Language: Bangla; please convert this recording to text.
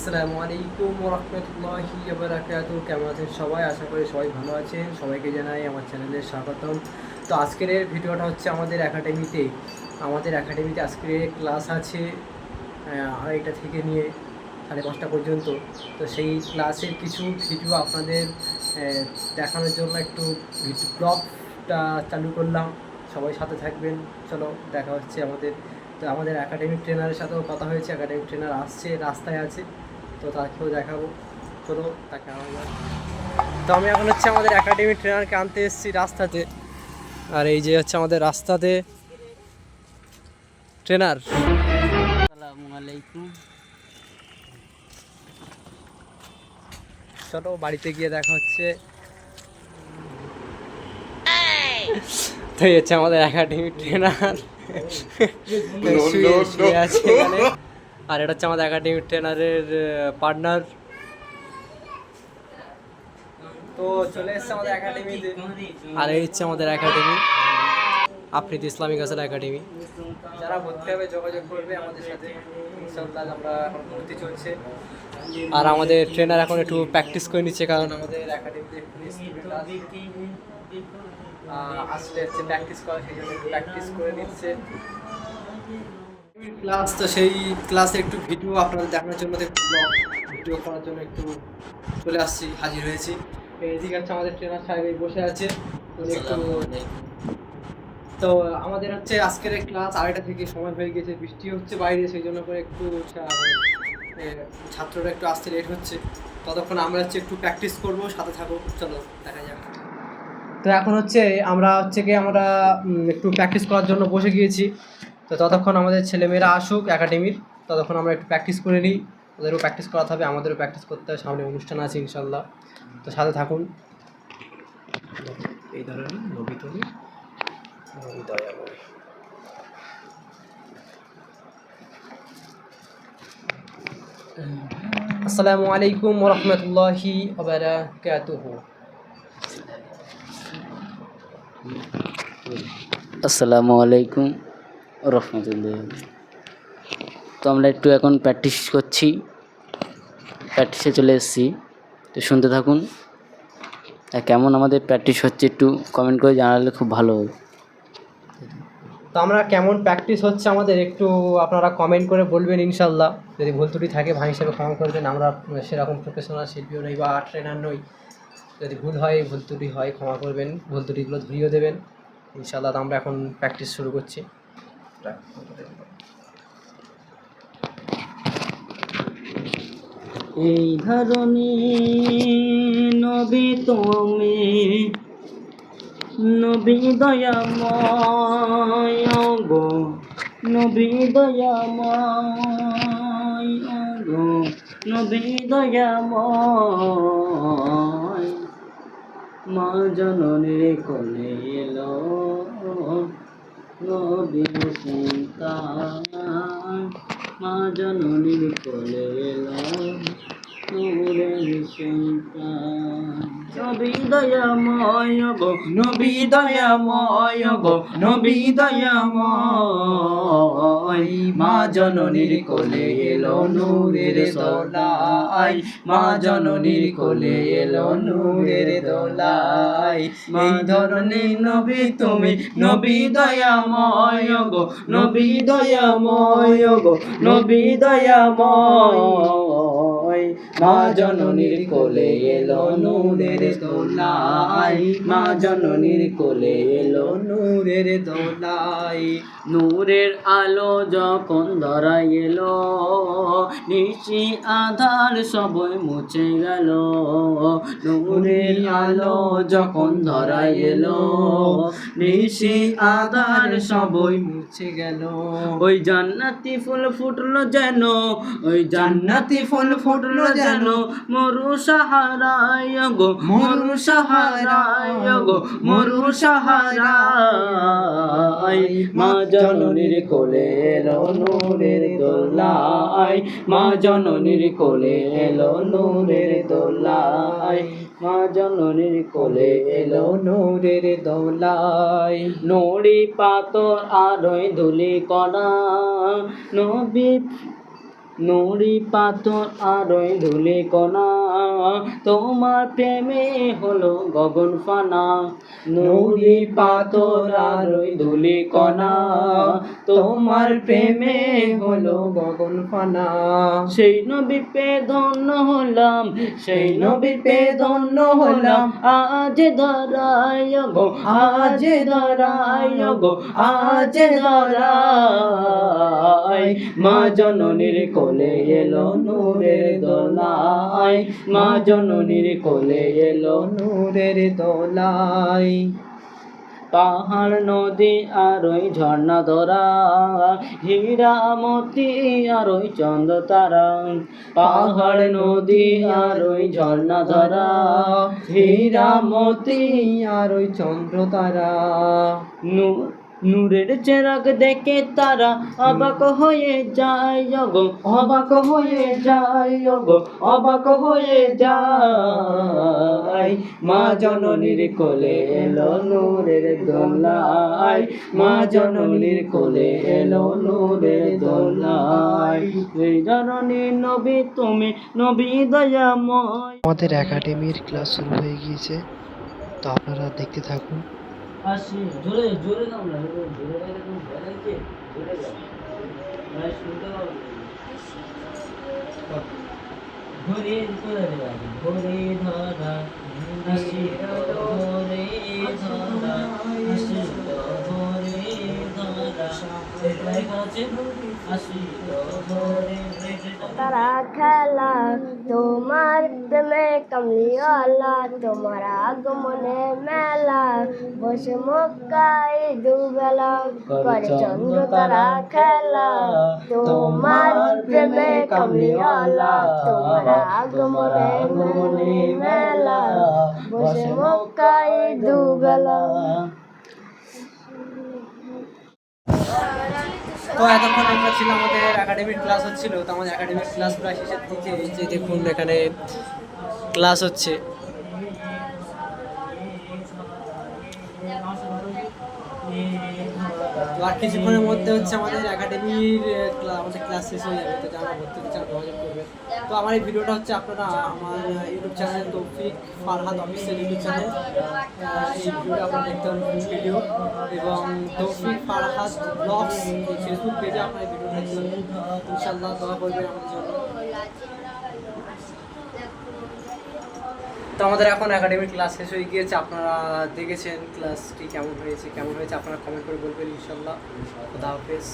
আসসালামু আলাইকুম রহমতুল্লাহি বারাকাতু কেমন আছেন সবাই? আশা করি সবাই ভালো আছেন। সবাইকে জানাই আমার চ্যানেলে স্বাগতম। তো আজকের ভিডিওটা হচ্ছে আমাদের একাডেমিতে। আমাদের একাডেমিতে আজকে ক্লাস আছে আড়াইটা থেকে নিয়ে সাড়ে পাঁচটা পর্যন্ত। তো সেই ক্লাসের কিছু ভিডিও আপনাদের দেখানোর জন্য একটু ভিডিও ব্লগটা চালু করলাম। সবাই সাথে থাকবেন। চলো দেখা হচ্ছে আমাদের তো আমাদের একাডেমিক ট্রেনারের সাথেও কথা হয়েছে একাডেমিক ট্রেনার আসছে রাস্তায় আছে তো তাকেও দেখাবো। চলো তাকে আনা তো আমি এখন হচ্ছে আমাদের একাডেমিক ট্রেনারকে আনতে এসেছি রাস্তাতে। আর এই যে হচ্ছে আমাদের রাস্তাতে ট্রেনার চলো বাড়িতে গিয়ে দেখা হচ্ছে। তো এই হচ্ছে আমাদের একাডেমিক ট্রেনার শুয়ে শুয়ে আছে এখানে আর এটা হচ্ছে আমাদের একাডেমিক ট্রেনারের পার্টনার তো চলে এসছে আমাদের একাডেমিতে আর এই হচ্ছে আমাদের একাডেমি আফ্রিদ ইসলামিক আসল একাডেমি যারা ভর্তি হবে যোগাযোগ করবে আমাদের সাথে। ইনশাল্লাহ আমরা এখন ভর্তি চলছে। আর আমাদের ট্রেনার এখন একটু প্র্যাকটিস করে নিচ্ছে কারণ আমাদের একাডেমিতে আসলে হচ্ছে প্র্যাকটিস করা সেই জন্য প্র্যাকটিস করে নিচ্ছে। ক্লাস তো সেই ক্লাসে একটু ভিডিও আপনাদের দেখানোর জন্য একটু ভিডিও করার জন্য একটু চলে আসছি হাজির হয়েছি। এদিকে হচ্ছে আমাদের ট্রেনার সাহেব বসে আছে। একটু তো আমাদের হচ্ছে আজকের ক্লাস আড়াইটা থেকে সময় হয়ে গেছে বৃষ্টি হচ্ছে বাইরে সেই জন্য করে একটু ছাত্ররা একটু আসতে লেট হচ্ছে। ততক্ষণ আমরা হচ্ছে একটু প্র্যাকটিস করব সাথে থাকো চলো দেখা যাক। তো এখন হচ্ছে আমরা হচ্ছে কি আমরা একটু প্র্যাকটিস করার জন্য বসে গিয়েছি। তো ততক্ষণ আমাদের ছেলেমেয়েরা আসুক একাডেমির ততক্ষণ আমরা একটু প্র্যাকটিস করে নিই। ওদেরও প্র্যাকটিস করাতে হবে আমাদেরও প্র্যাকটিস করতে হবে। সামনে অনুষ্ঠান আছে ইনশাল্লাহ তো সাথে থাকুন। এই ধরনের নবী তুমি নবী দয়াময় আসসালামু আলাইকুম রহমতুল্লাহি আসসালামু আলাইকুম রহমতুল্লাহ। তো আমরা একটু এখন প্র্যাকটিস করছি। প্র্যাকটিসে চলে এসেছি। তো শুনতে থাকুন। আর কেমন আমাদের প্র্যাকটিস হচ্ছে একটু কমেন্ট করে জানালে খুব ভালো হবে তো আমরা কেমন প্র্যাকটিস হচ্ছে আমাদের একটু আপনারা কমেন্ট করে বলবেন ইনশাল্লাহ যদি ভুল ত্রুটি থাকে ভাই হিসেবে ক্ষমা করবেন, আমরা সেরকম প্রফেশনাল শিল্পীও নই বা ট্রেনার নই। যদি ভুল হয়, ভুল ত্রুটি হয়, ক্ষমা করবেন। ভুল ত্রুটিগুলো ধরিয়েও দেবেন। ইনশাল্লাহ আমরা এখন প্র্যাকটিস শুরু করছি। এই ধরনে নবী তুমি, নবী দয়াময় গো, নবী দয়াময় গো, নবী দয়াময় মা জননীর কোলে এলো? নবীর সন্তান মা জননীর কোলে এলো। নূরের সন্তান নবী দয়াময় গো, নবী দয়াময় গো, নবী দয়াময়। মা জননীর কোলে এলো নূরের দোলাই মা জননীর কোলে এলো নূরের দোলাই এই ধরনের নবী তুমি, নবী দয়াময় গো, নবী দয়াময় গো, নবী দয়াময় মা জননীর কোলে এলো নূরের দোলাই। মা জননীর কোলে এলো নূরের দোলাই। নূরের আলো যখন ধরা এলো নিশি আধার সবই মুছে গেল। নূরের আলো যখন ধরা এলো নিশি আধার সবই মুছে গেল। ওই জান্নাতি ফুল ফুটলো যেন ওই জান্নাতি ফুল ফুটলো যেন মরু সাহারায় গো মরু সাহারায় গো মরু সাহারায় মা জননীর কোলে নূরের দোলাই মা জননীর কোলে এলো নূরের দোলাই মা জননীর কোলে এলো নূরের দোলাই নড়ি পাথর আরই ধুলি কণা, নবী নুড়ি পাথর আর ওই ধুলি কণা। তোমার প্রেমে হলো গগন ফানা। নুড়ি পাথর আর ওই ধুলি কণা। তোমার প্রেমে হলো গগন ফানা। সেই নবী পে ধন্য হলাম, সেই নবী পে ধন্য হলাম। আজ ধরায় গো আজ ধরায় গো আজ ধরায় মা জননীর কোলে এলো নূরের দোলায় মা জননীর কোলে এলো নূরের দোলাই। পাহাড়, নদী আর ওই ঝর্ণা ধরা। হীরা মতি আর ওই চন্দ্র তারা পাহাড়, নদী আর ওই ঝর্ণা ধরা। হীরা মতি আর ওই চন্দ্র তারা নূ- নূরের চেরাগ দেখে তারা অবাক হয়ে যায় গো অবাক হয়ে যায় গো অবাক হয়ে যায়। মা জননীর কোলে এলো নূরের দোলাই মা জননীর কোলে এলো নূরের দোলাই এই জননী নবী, তুমি নবী দয়াময়। আমাদের একাডেমির ক্লাস শুরু হয়ে গিয়েছে। তো আপনারা দেখতে থাকুন। আসি জোরে জোরে দাও না জোরে গাইলে তুমি ভয় লাগছে জোরে গাও ভাই শুনতে পাবো ঘরে ধরা ঘরে ধরা আসি ঘরে ধরা আসি ঘরে ধরা এটাই কাছে আসি ঘরে তারা খেলা, তোমার প্রেমে কমলিওয়ালা, তোমার আগমনে মেলা, বসে মক্কাই দুবেলা করে চন্দ্র, তারা খেলা, তোমার প্রেমে কমলিওয়ালা, তোমার আগমনে মেলা, বসে মক্কাই দুবেলা তো এতক্ষণ আমরা ছিলাম আমাদের একাডেমিক ক্লাস হচ্ছিল, তো আমাদের একাডেমিক ক্লাস প্রায় শেষের দিকে যে দেখুন এখানে ক্লাস হচ্ছে। তো আর কিছুক্ষণের মধ্যে হচ্ছে আমাদের একাডেমির আমাদের ক্লাস শেষ হয়ে যাবে, তো যারা ভর্তি হচ্ছে যোগাযোগ করবে। তো আমার এই ভিডিওটা হচ্ছে আপনারা আমার ইউটিউব চ্যানেল তৌফিক ফারহাদ অফিসিয়াল ইউটিউব চ্যানেল এই ভিডিওটা আপনারা দেখতে ফুল ভিডিও এবং তৌফিক ফারহাদ ব্লগস এই ফেসবুক পেজে আপনার এই ভিডিওটা দেখতে পারবেন ইনশাল্লাহ দোয়া করবেন আমাদের জন্য। তো আমাদের এখন একাডেমিক ক্লাস শেষ হয়ে গিয়েছে। আপনারা দেখেছেন ক্লাসটি কেমন হয়েছে কেমন হয়েছে আপনারা কমেন্ট করে বলবেন ইনশাল্লাহ। খুদা হাফেজ।